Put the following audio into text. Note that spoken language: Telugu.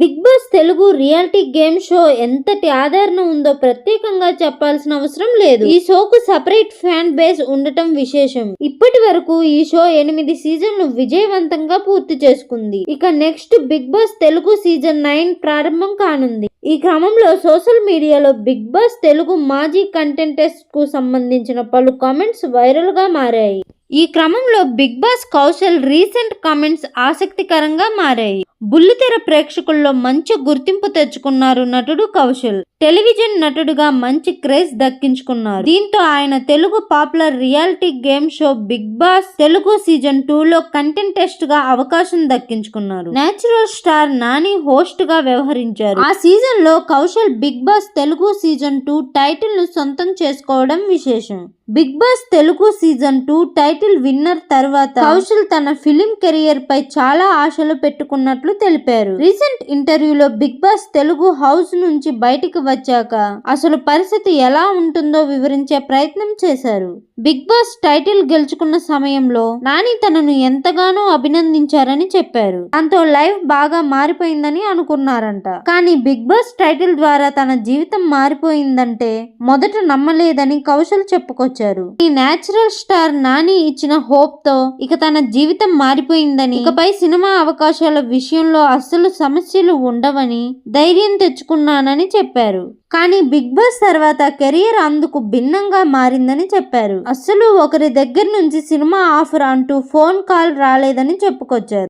Big boss Telugu reality game show ఎంతటి ఆదరణ ఉందో ప్రత్యేకంగా చెప్పాల్సిన అవసరం లేదు. ఈ షోకు సపరేట్ ఫ్యాన్ బేస్ ఉండటం విశేషం. ఇప్పటి వరకు ఈ షో ఎనిమిది సీజన్లు విజయవంతంగా పూర్తి చేసుకుంది. ఇక next big boss Telugu season nine ప్రారంభం కానుంది. ఈ క్రమంలో సోషల్ మీడియాలో బిగ్ బాస్ తెలుగు మాజీ కంటెంటెస్ట్కు సంబంధించిన పలు కామెంట్స్ వైరల్గా మారాయి. ఈ క్రమంలో big boss Kaushal recent comments ఆసక్తికరంగా మారాయి. బుల్లితెర ప్రేక్షకుల్లో మంచి గుర్తింపు తెచ్చుకున్నారు నటుడు కౌశల్. టెలివిజన్ నటుడుగా మంచి క్రేజ్ దక్కించుకున్నారు. దీంతో ఆయన Telugu popular reality game show big boss Telugu season two లో కంటెంటెస్ట్గా అవకాశం దక్కించుకున్నారు. నేచురల్ స్టార్ నాని హోస్ట్గా వ్యవహరించారు. ఆ సీజన్లో Kaushal big boss Telugu season two టైటిల్ను సొంతం చేసుకోవడం విశేషం. Big boss Telugu season two title winner తర్వాత కౌశల్ తన ఫిలిం కెరియర్ పై చాలా ఆశలు పెట్టుకున్నట్లు తెలిపారు. రీసెంట్ ఇంటర్వ్యూలో బిగ్ బాస్ తెలుగు హౌస్ నుంచి బయటికి వచ్చాక అసలు పరిస్థితి ఎలా ఉంటుందో వివరించే ప్రయత్నం చేశారు. బిగ్ బాస్ టైటిల్ గెలుచుకున్న సమయంలో నాని తనను ఎంతగానో అభినందించారని చెప్పారు. దాంతో లైఫ్ బాగా మారిపోయిందని అనుకున్నారంట. కానీ బిగ్ బాస్ టైటిల్ ద్వారా తన జీవితం మారిపోయిందంటే మొదట నమ్మలేదని కౌశల్ చెప్పుకొచ్చారు. ఈ నేచురల్ స్టార్ నాని ఇచ్చిన హోప్తో ఇక తన జీవితం మారిపోయిందని ఇకపై సినిమా అవకాశాల విషయంలో అస్సలు సమస్యలు ఉండవని ధైర్యం తెచ్చుకున్నానని చెప్పారు. కానీ బిగ్ బాస్ తర్వాత కెరియర్ అందుకు భిన్నంగా మారిందని చెప్పారు. అస్సలు ఒకరి దగ్గర నుంచి సినిమా ఆఫర్ అంటూ ఫోన్ కాల్ రాలేదని చెప్పుకొచ్చారు.